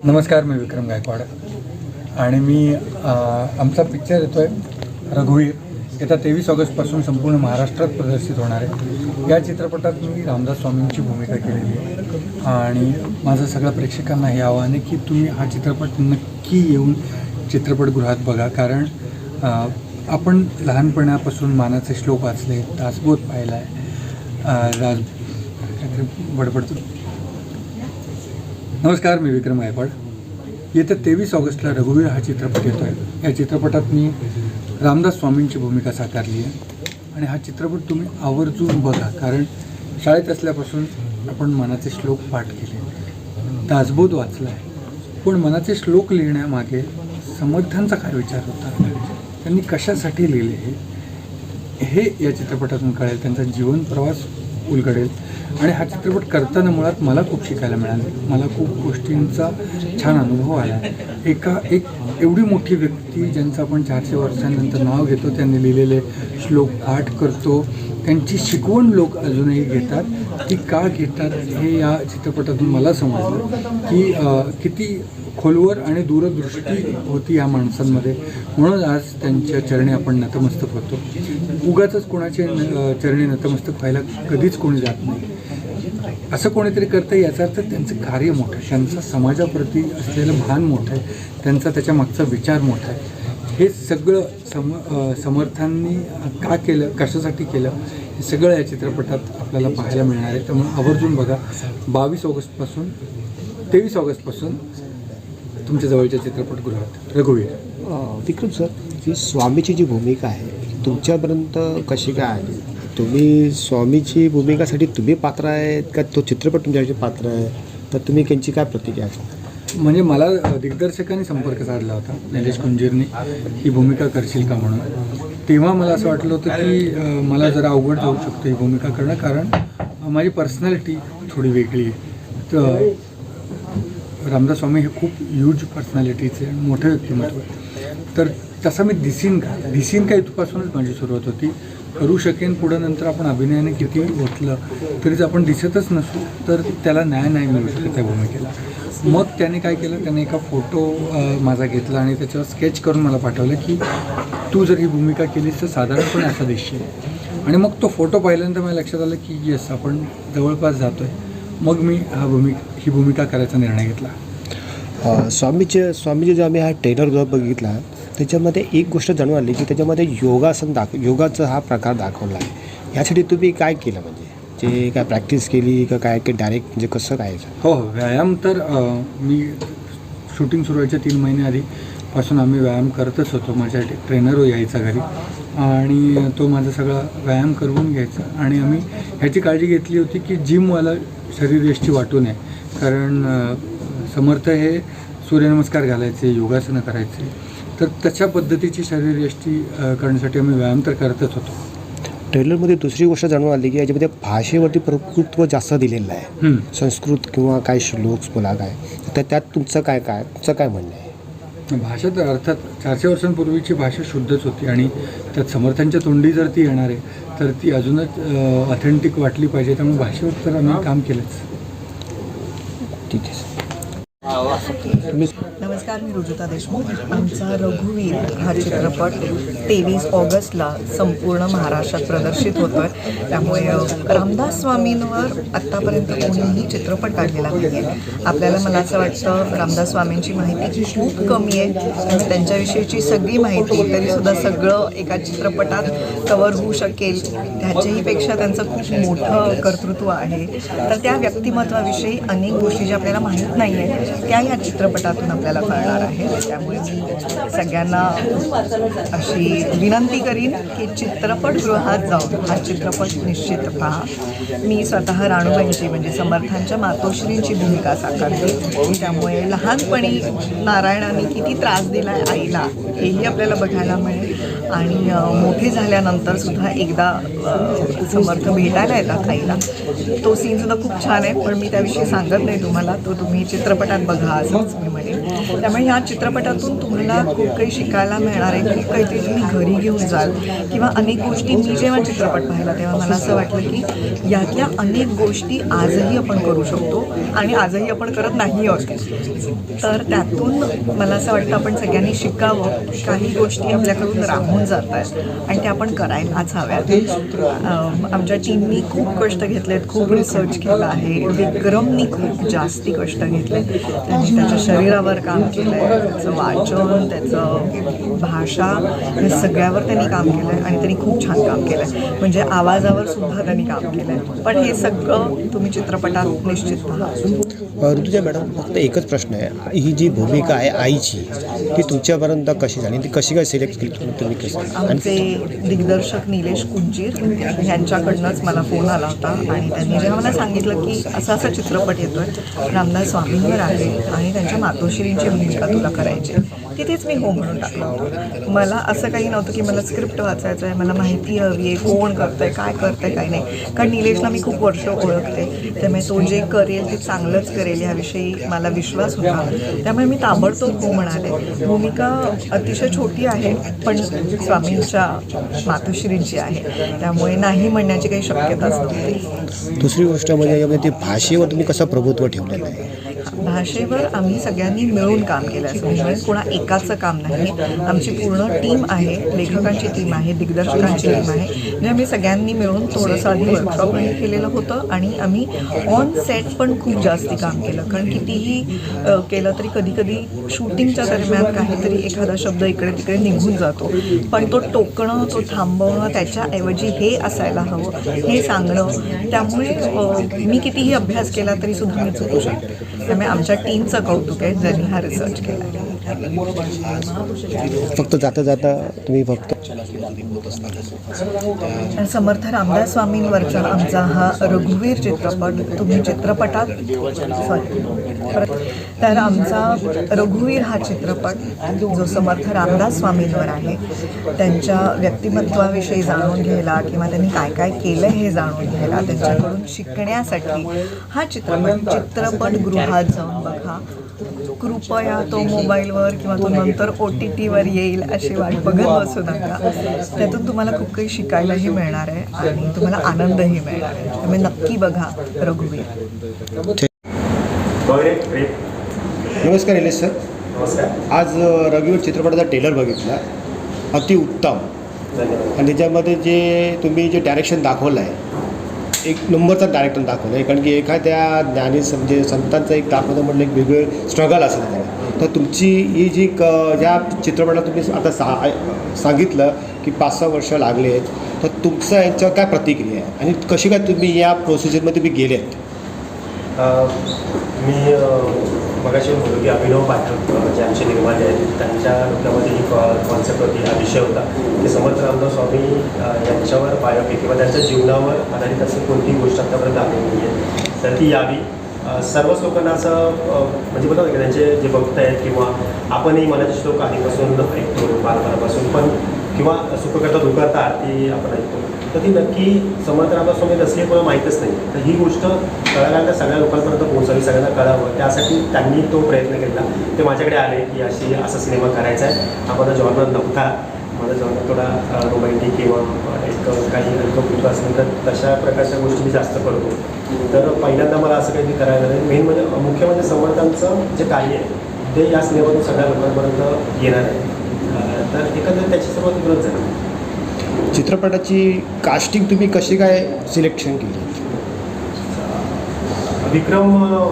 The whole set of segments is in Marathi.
नमस्कार मी विक्रम गायकवाड. आणि मी आमचा पिक्चर येतो आहे रघुवीर. येत्या तेवीस ऑगस्टपासून संपूर्ण महाराष्ट्रात प्रदर्शित होणार आहे. या चित्रपटात मी रामदास स्वामींची भूमिका केलेली आहे. आणि माझं सगळ्या प्रेक्षकांना हे आव्हान आहे की तुम्ही हा चित्रपट नक्की येऊन चित्रपटगृहात बघा. कारण आपण लहानपणापासून मानाचे श्लोक वाचले दासबोध पाहिला आहे राज बडबडतो? नमस्कार मी विक्रम गायकवाड. येत्या तेवीस ऑगस्टला रघुवीर हा चित्रपट येतो आहे या चित्रपटात मी रामदास स्वामींची भूमिका साकारली आहे. आणि हा चित्रपट तुम्ही आवर्जून बघा कारण शाळेत असल्यापासून आपण मनाचे श्लोक पाठ केले. दासबोध वाचला आहे पण मनाचे श्लोक लिहिण्यामागे समर्थांचा काय विचार होता? त्यांनी कशासाठी लिहिले हे? हे या चित्रपटातून कळेल. त्यांचा जीवन प्रवास उलगडेल. आणि हा चित्रपट करताना मुळात मला खूप शिकायला मिळालं. मला खूप गोष्टींचा छान अनुभव आला. एका एक एवढी मोठी व्यक्ती ज्यांचं आपण चारशे वर्षांनंतर नाव घेतो त्यांनी लिहिलेले श्लोक पाठ करतो. त्यांची शिकवण लोक अजूनही घेतात. ती का घेतात हे या चित्रपटातून मला समजलं की किती खोलवर आणि दूरदृष्टी होती या माणसांमध्ये. म्हणून आज त्यांच्या चरणी आपण नतमस्तक होतो. उगाच कोणाचे चरणी नतमस्तक व्हायला कधीच कोणी जात नाही. असं कोणीतरी करतं याचा अर्थ त्यांचं कार्य मोठं आहे. त्यांचा समाजाप्रती असलेलं भान मोठं आहे. त्यांचा त्याच्या मागचा विचार मोठा आहे. हे सगळं सम समर्थांनी का केलं कशासाठी केलं हे सगळं या चित्रपटात आपल्याला पाहायला मिळणार आहे. त्यामुळे आवर्जून बघा बावीस ऑगस्टपासून तेवीस ऑगस्टपासून तुमच्या जवळच्या चित्रपटगृहात. रघुवीर. विक्रम सर ही स्वामीची जी भूमिका आहे तुमच्यापर्यंत कशी काय आली? तुम्ही स्वामीची भूमिकासाठी तुम्ही पात्र आहेत का? तो चित्रपट तुमच्यासाठी पात्र आहे? तर तुम्ही त्यांची काय प्रतिक्रिया आहे? म्हणजे मला दिग्दर्शकाने दिग्दर्शकांनी संपर्क साधला होता निलेश कुंजीरनी. ही भूमिका करशील का म्हणून? तेव्हा मला असं वाटलं होतं की मला जरा अवघड जाऊ शकतो ही भूमिका करणं कारण माझी पर्सनॅलिटी थोडी वेगळी आहे. तर रामदास स्वामी हे खूप ह्यूज पर्सनॅलिटीचे मोठं व्यक्तिमत्व तर तसा मी दिसीन का? दिसीन का इथपासूनच माझी सुरुवात होती. करू शकेन पुढं नंतर आपण अभिनयाने किती ओतलं तरीच आपण दिसतच नसू तर त्याला न्याय नाही मिळू शकत त्या भूमिकेला. मग त्याने काय केलं? त्याने एका फोटो माझा घेतला आणि त्याच्यावर स्केच करून मला पाठवलं की तू जर ही भूमिका केलीस तर साधारणपणे असा दिसशील. आणि मग तो फोटो पाहिल्यानंतर मला लक्षात आलं की येस आपण जवळपास जातो आहे मग मी हा भूमिका ही भूमिका करायचा निर्णय घेतला. स्वामीचे स्वामीचे जो आम्ही हा ट्रेलर जो बघितला त्याच्यामध्ये एक गोष्ट जाणून आली की त्याच्यामध्ये योगासन दाख योगाचा हा प्रकार दाखवला आहे. यासाठी तुम्ही काय केलं म्हणजे? जे काय प्रॅक्टिस केली का काय की डायरेक्ट म्हणजे कसं काय? हो हो. व्यायाम तर मी शूटिंग सुरू व्हायच्या तीन महिने आधीपासून आम्ही व्यायाम करतच होतो. माझ्या ट्रेनर हो यायचा घरी. आणि तो माझा सगळा व्यायाम करून घ्यायचा. आणि आम्ही ह्याची काळजी घेतली होती की जिमवाला शरीरयष्टी वाटू नये. कारण समर्थ हे सूर्यनमस्कार घालायचे योगासनं करायचे. तर तशा पद्धतीची शरीरयष्टी करण्यासाठी आम्ही व्यायाम तर करतच होतो. ट्रेलरमध्ये दुसरी गोष्ट जाणून आली की याच्यामध्ये भाषेवरती प्रभुत्व जास्त दिलेलं आहे. संस्कृत किंवा काय श्लोक बोला काय तर त्यात तुमचं काय काय तुमचं काय म्हणणं आहे? भाषा तर अर्थात चारशे वर्षांपूर्वीची भाषा शुद्धच होती आणि त्यात समर्थांच्या तोंडी जर ती येणार आहे तर ती अजूनच ऑथेंटिक वाटली पाहिजे. त्यामुळे भाषेवर तर आम्ही काम केलंच. ठीक आहे नमस्कार मी रुजुता देशमुख. आमचा रघुवीर हा चित्रपट तेवीस ऑगस्टला संपूर्ण महाराष्ट्रात प्रदर्शित होतो आहे त्यामुळे रामदास स्वामींवर आत्तापर्यंत कोणीही चित्रपट काढलेला नाही आहे आपल्याला मला असं वाटतं रामदास स्वामींची माहिती खूप कमी आहे. त्यांच्याविषयीची सगळी माहिती तरीसुद्धा सगळं एका चित्रपटात कवर होऊ शकेल. ह्याच्याही पेक्षा त्यांचं खूप मोठं कर्तृत्व आहे. तर त्या व्यक्तिमत्वाविषयी अनेक गोष्टी ज्या आपल्याला माहीत नाही आहे त्या या चित्रपटातून आपल्याला करणार आहे. त्यामुळे मी सगळ्यांना अशी विनंती करीन की चित्रपटगृहात जाऊन हा चित्रपट निश्चित पहा. मी स्वतः राणूबाईंची म्हणजे समर्थांच्या मातोश्रींची भूमिका साकारते. त्यामुळे लहानपणी नारायणाने किती त्रास दिला आहे आईला हेही आपल्याला बघायला मिळेल. आणि मोठे झाल्यानंतर सुद्धा एकदा समर्थ भेटायला येतात आईला. तो सीन सुद्धा खूप छान आहे पण मी त्याविषयी सांगत नाही तुम्हाला. तो तुम्ही चित्रपटात बघा असंच मी म्हणेन. त्यामुळे ह्या चित्रपटातून तुम्हाला खूप काही शिकायला मिळणार आहे खूप काहीतरी तुम्ही घरी घेऊन जाल किंवा अनेक गोष्टी मी जेव्हा चित्रपट पाहिला तेव्हा मला असं वाटलं की यातल्या अनेक गोष्टी आजही आपण करू शकतो आणि आजही आपण करत नाही आहोत. तर त्यातून मला असं वाटतं आपण सगळ्यांनी शिकावं काही गोष्टी आपल्याकडून राहून जात आहेत आणि त्या आपण करायलाच हव्यात. आमच्या टीमनी खूप कष्ट घेतलेत खूप रिसर्च केला आहे. विक्रमनी खूप जास्ती कष्ट घेतले त्यांनी त्याच्या शरीरावर काम केलं आहे त्याचं वाचन त्याचं भाषा या सगळ्यावर त्यांनी काम केलं आहे आणि त्यांनी खूप छान काम केलं आहे म्हणजे आवाजावर सुद्धा त्यांनी काम केलं आहे पण हे सगळं तुम्ही चित्रपटात निश्चित पहा. ऋतुजा मॅडम फक्त एकच प्रश्न आहे. ही जी भूमिका आहे आईची ती तुमच्यापर्यंत कशी झाली? ती कशी काय सिलेक्ट केली तुम्ही कशी आणि आमचे दिग्दर्शक निलेश कुंजीर यांच्याकडनंच मला फोन आला होता आणि त्यांनी जेव्हा मला सांगितलं की असा असा चित्रपट येतोय रामदास स्वामींवर आहे आणि त्यांच्या मातोश्रींची भूमिका तुला करायची आहे. तिथेच मी हो म्हणून टाकलं. होतं मला असं काही नव्हतं की मला स्क्रिप्ट वाचायचं आहे मला माहिती हवी आहे कोण करतंय काय करतंय काय नाही. कारण निलेशला मी खूप वर्ष ओळखते. त्यामुळे तो जे करेल ते चांगलंच करेल याविषयी मला विश्वास होता. त्यामुळे मी ताबडतोब हो म्हणाले. भूमिका अतिशय छोटी आहे पण स्वामींच्या मातोश्रींची आहे. त्यामुळे नाही म्हणण्याची काही शक्यताच नव्हती. दुसरी गोष्ट म्हणजे यामध्ये ते भाषेवर तुम्ही कसं प्रभुत्व ठेवलेलं आहे? भाषेवर आम्ही सगळ्यांनी मिळून काम केलं असं म्हणजे कोणा एकाचं काम नाही. आमची पूर्ण टीम आहे लेखकांची टीम आहे दिग्दर्शकांची टीम आहे. म्हणजे आम्ही सगळ्यांनी मिळून थोडंसं आधी वर्कशॉपही केलेलं होतं आणि आम्ही ऑन सेट पण खूप जास्ती काम केलं. कारण कितीही केलं तरी कधी कधी शूटिंगच्या दरम्यान काहीतरी एखादा शब्द इकडे तिकडे निघून जातो. पण तो टोकणं तो थांबवणं त्याच्याऐवजी हे असायला हवं हे सांगणं त्यामुळे मी कितीही अभ्यास केला तरी सुद्धा मी चुकू शकते. त्यामुळे आमच्या टीमचं कौतुक आहे ज्यांनी हा रिसर्च केला. फक्त जाता जाता तुम्ही फक्त समर्थ रामदास स्वामींवरचा आमचा हा रघुवीर चित्रपट तुम्ही चित्रपटात तर आमचा रघुवीर हा चित्रपट जो समर्थ रामदास स्वामींवर आहे त्यांच्या व्यक्तिमत्वाविषयी जाणून घ्यायला किंवा त्यांनी काय काय केलं हे जाणून घ्यायला त्यांच्याकडून शिकण्यासाठी हा चित्रपट चित्रपटगृहात जाऊन बघा. कृपया तो मोबाईलवर किंवा तो नंतर ओ टी टीवर येईल अशी वाट बघत बसू नका. त्यातून तुम्हाला खूप काही शिकायलाही मिळणार आहे आणि तुम्हाला आनंदही मिळणार आहे. त्यामुळे नक्की बघा रघुवीर. नमस्कार निलेश सर. आज रघुवीर चित्रपटाचा टेलर बघितला. अतिउत्तम. उत्तम आणि त्याच्यामध्ये जे तुम्ही जे डायरेक्शन दाखवलं आहे एक नंबरचा डायरेक्टर दाखवलं आहे. कारण की एखाद्या ज्ञानी म्हणजे संतांचं एक दाखवतं म्हटलं एक वेगळं स्ट्रगल असेल त्याला. तर तुमची ही जी क ज्या चित्रपटात तुम्ही आता सा सांगितलं की पाच सहा वर्ष लागले आहेत तर तुमचं यांच्यावर काय प्रतिक्रिया आहे? आणि कशी काय तुम्ही या प्रोसिजरमध्ये तुम्ही गेले आहेत? मी मगाशी बोलू की अभिनव पाठक जे आमचे निर्माते आहेत त्यांच्या डोक्यामध्ये ही कॉन्सेप्ट होती हा विषय होता. की समर्थ रामदास स्वामी यांच्यावर बायोपिक किंवा त्यांच्या जीवनावर आधारित असं कोणतीही गोष्ट आतापर्यंत आलेली नाही आहे. तर ती यावी. सर्वच लोकांना असं म्हणजे बघा की त्यांचे जे भक्त आहेत किंवा आपणही मनाचे श्लोक आधीपासून ऐकतो बालपणापासून पण किंवा सुखकर्ता दुखकर्ता आरती आपण ऐकतो. तर ती नक्की समर्थ रामदास स्वामी नसली कोणा माहीतच नाही. तर ही गोष्ट कळायला सगळ्या लोकांपर्यंत पोहोचावी सगळ्यांना कळावं. त्यासाठी त्यांनी तो प्रयत्न केला. ते माझ्याकडे आले की अशी असा सिनेमा करायचा आहे. हा माझा जॉनर नव्हता. माझा जॉनर थोडा रोमॅन्टिक किंवा एक काही हलकं असेल तर तशा प्रकारच्या गोष्टी मी जास्त करतो. तर पहिल्यांदा मला असं काही करायला नाही मेन म्हणजे मुख्य म्हणजे समर्थांचं जे कार्य आहे ते या सिनेमातून सगळ्या लोकांपर्यंत येणार आहे. तर एकंदरीत त्याची सुरुवात इकडंच झाली. चित्रपटाची कास्टिंग तुम्ही कशी काय सिलेक्शन केली? विक्रम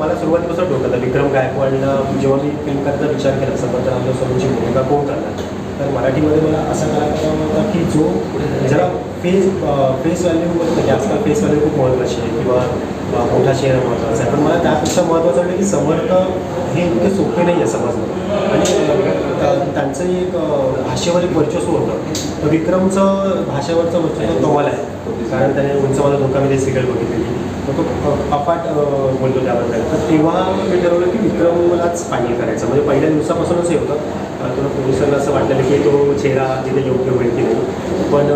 मला सुरुवातीपासून डोक्यात विक्रम गायकवाडला जेव्हा मी फिल्म करण्याचा विचार केला समर्थ रामदास स्वामींची भूमिका कोण करणार? तर मराठीमध्ये मला असं कलाकार होता की जो जरा फेस फेस व्हॅल्यू म्हणजे आजकाल फेस व्हॅल्यू खूप महत्त्वाची आहे किंवा मोठा चेहरा महत्त्वाचा आहे. पण मला त्यापेक्षा महत्त्वाचं वाटलं की समर्थ हे इतके सोपे नाही आहे समजणं. आणि त्या- त्यांचं एक भाषेवर एक वर्चस्व होतं. तर विक्रमचं भाषेवरचं वर्चस्व कमाल आहे. कारण त्याने उंचवाला धोका मी सिरियल बघितलेली. तो अफाट बोलतो त्याबद्दल. तर तेव्हा मी ठरवलं की विक्रमलाच फायनल करायचं. म्हणजे पहिल्या दिवसापासूनच हे होतं. तुला पोलिसांना असं वाटलेलं की तो चेहरा तिथे योग्य होईल की नाही पण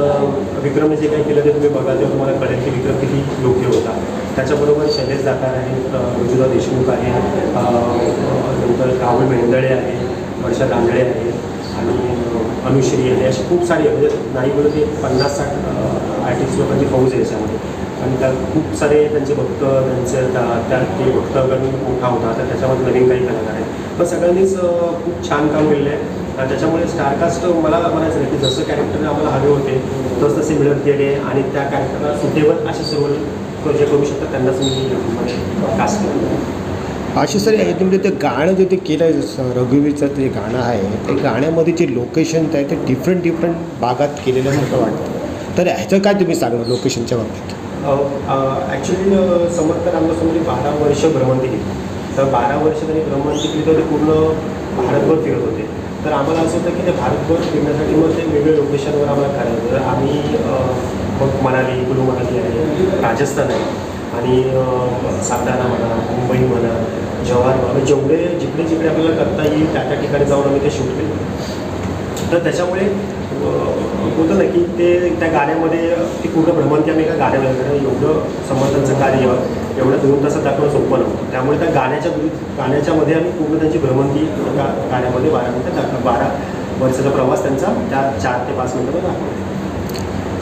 विक्रमने जे काही केलं ते तुम्ही बघा तेव्हा तुम्हाला कळेल की विक्रम किती योग्य होता. त्याच्याबरोबर शैलेश दातार आहेत अ, देशमुख आहे नंतर राहुल मेंदळे आहे वर्षा दांदळे आहे आणि अनुश्री आहे. अशी खूप सारी आहे म्हणजे नाही बोलत एक पन्नास साठ आर्टिस्ट लोकांची फौज आहे याच्यामध्ये. आणि त्यात खूप सारे त्यांचे भक्त त्यांचे त्या- ते भक्तगण मोठा होता तर त्याच्यामध्ये नवीन काही कलाकार आहेत. पण सगळ्यांनीच खूप छान काम केलेलं आहे. आणि त्याच्यामुळे स्टारकास्ट मला म्हणायचं नाही की जसं कॅरेक्टर आम्हाला हवे होते तसं तसे मिळत गेले आणि त्या कॅरेक्टरला सुटेबल असे सर्व जे करू शकतात त्यांनाच मी कास्ट केलं. आशिष सर याच्यामध्ये ते गाणं जे ते केलं आहे जसं रघुवीरचं ते गाणं आहे ते गाण्यामध्ये जे लोकेशन आहे ते डिफरंट डिफरंट भागात केलेल्यासारखं वाटतं. तर ह्याचं काय तुम्ही सांगणार लोकेशनच्या बाबतीत? ॲक्च्युली समर्थ रामदासांनी म्हणजे बारा वर्ष भ्रमंती केली. तर बारा वर्ष त्यांनी भ्रमंती केली तर ते पूर्ण भारतभर फिरत होते. तर आम्हाला असं होतं की ते भारतभर फिरण्यासाठी मग ते वेगवेगळ्या लोकेशनवर आम्हाला करायचं होतं. तर आम्ही मग मनाली कुलू मनाली आहे राजस्थान आहे. आणि सातारा म्हणा मुंबई म्हणा जव्हार म्हणा. म्हणजे जेवढे जिकडे जिकडे आपल्याला करता येईल त्या त्या ठिकाणी जाऊन आम्ही ते शूट केलं. तर त्याच्यामुळे होतं ना की ते त्या गाण्यामध्ये ती पूर्ण भ्रमंती आम्ही एका गाण्यामध्ये कारण एवढं समर्थनचं कार्य एवढं दोन तासात दाखवणं सोपं नव्हतं. त्यामुळे त्या गाण्याच्या विरुद्ध गाण्याच्यामध्ये आम्ही पूर्ण त्यांची भ्रमंती एका गाण्यामध्ये बारा मिनटं दाखव बारा वर्षाचा प्रवास त्यांचा त्या चार ते पाच मिनटामध्ये दाखवला.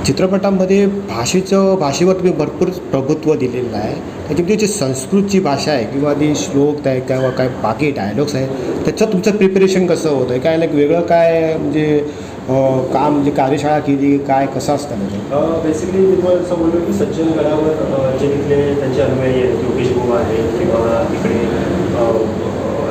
चित्रपटामध्ये भाषेचं भाषेवर तुम्ही भरपूर प्रभुत्व दिलेलं आहे. त्याच्यामध्ये जी संस्कृतची भाषा आहे किंवा ती श्लोक आहे किंवा काय बाकी डायलॉग्स आहेत त्याचं तुमचं प्रिपरेशन कसं होतं काय लाईक वेगळं काय म्हणजे काम म्हणजे कार्यशाळा केली काय कसं असतं म्हणजे? बेसिकली मी तुम्हाला असं बोललो की सज्जन गडावर जे तिथले त्यांचे अनुयायी आहेत योगेश बुवा आहे किंवा तिकडे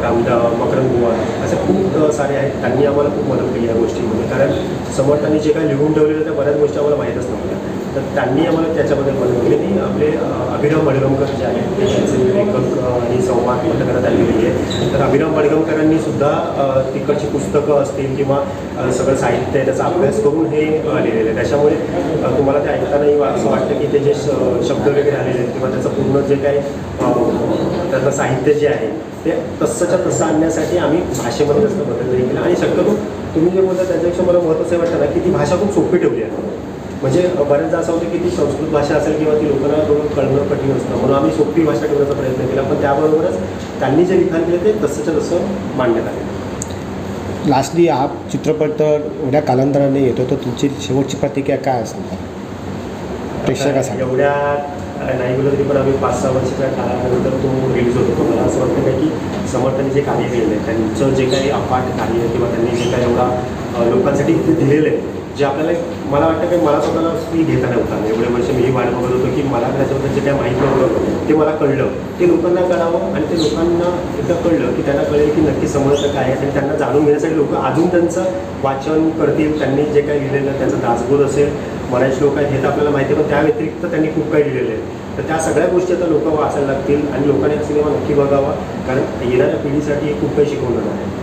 रामदा मकरंद बुवा असे खूप सारे आहेत. त्यांनी आम्हाला खूप मदत केली या गोष्टीमध्ये. कारण समर्थांनी जे काही लिहून ठेवलेलं त्या बऱ्याच गोष्टी आम्हाला माहीतच नव्हत्या तर त्यांनी आम्हाला त्याच्याबद्दल मदत केली. आणि आपले अ, अभिराम बडगमकर जे आहेत ते त्यांचे लेखक आणि संवाद पत्रकारात आलेली आहे तर अभिराम बडगमकरांनी सुद्धा तिकडची पुस्तकं असतील किंवा सगळं साहित्य आहे त्याचा अभ्यास करून हे लिहिलेलं आहे. त्याच्यामुळे तुम्हाला ते ऐकतानाही असं वाटतं की ते जे श- शब्द वगैरे आलेले आहेत किंवा त्याचं पूर्ण जे काही त्याचं साहित्य जे आहे ते तसंच्या तसं आणण्यासाठी आम्ही भाषेमध्ये जास्त बदल नाही केला. आणि शक्यतो तुम्ही जे बोलता त्याच्यापेक्षा मला महत्त्वाचं वाटतं ना की ती भाषा खूप सोपी ठेवली आहे. म्हणजे बऱ्याचदा असं होतं की ती संस्कृत भाषा असेल किंवा ती लोकांना थोडं कळणं कठीण असतं. म्हणून आम्ही सोपी भाषा ठेवण्याचा प्रयत्न केला. पण त्याबरोबरच त्यांनी जे लिखाण केलं ते तसंच्या तसं मांडण्यात आलं. लास्टली हा चित्रपट तर एवढ्या कालांतराने येतो. तर तुमची शेवटची प्रतिक्रिया काय असणार प्रेक्षकासाठी. एवढ्या नाही बोललं तरी पण आम्ही पाच सहा वर्षाच्या काळानंतर तो रिलीज होतो. पण मला असं वाटतं नाही की समर्थांनी जे कार्य केलेलं आहे त्यांचं जे काही अफाट कार्य किंवा त्यांनी जे काही एवढा लोकांसाठी इथे दिलेलं आहे जे आपल्याला मला वाटतं की मला स्वतःला मी घेता नव्हता एवढे वर्ष मी वाट बघत होतो की मला त्याच्याबद्दल जे काय माहीत नव्हतं ते मला कळलं. ते लोकांना कळावं आणि ते लोकांना एकदा कळलं की त्यांना कळेल की नक्की समर्थ काय आहे आणि त्यांना जाणून घेण्यासाठी लोक अजून त्यांचं वाचन करतील. त्यांनी जे काही लिहिलेलं त्यांचं दासबोध असेल मराठी श्लोक आहेत हे तर आपल्याला माहिती आहे पण त्या व्यतिरिक्त त्यांनी खूप काही लिहिलेलं आहे. तर त्या सगळ्या गोष्टी आता लोक वाचायला लागतील आणि लोकांनी हा सिनेमा नक्की बघावा. कारण येणाऱ्या पिढीसाठी हे खूप काही शिकवणार आहे.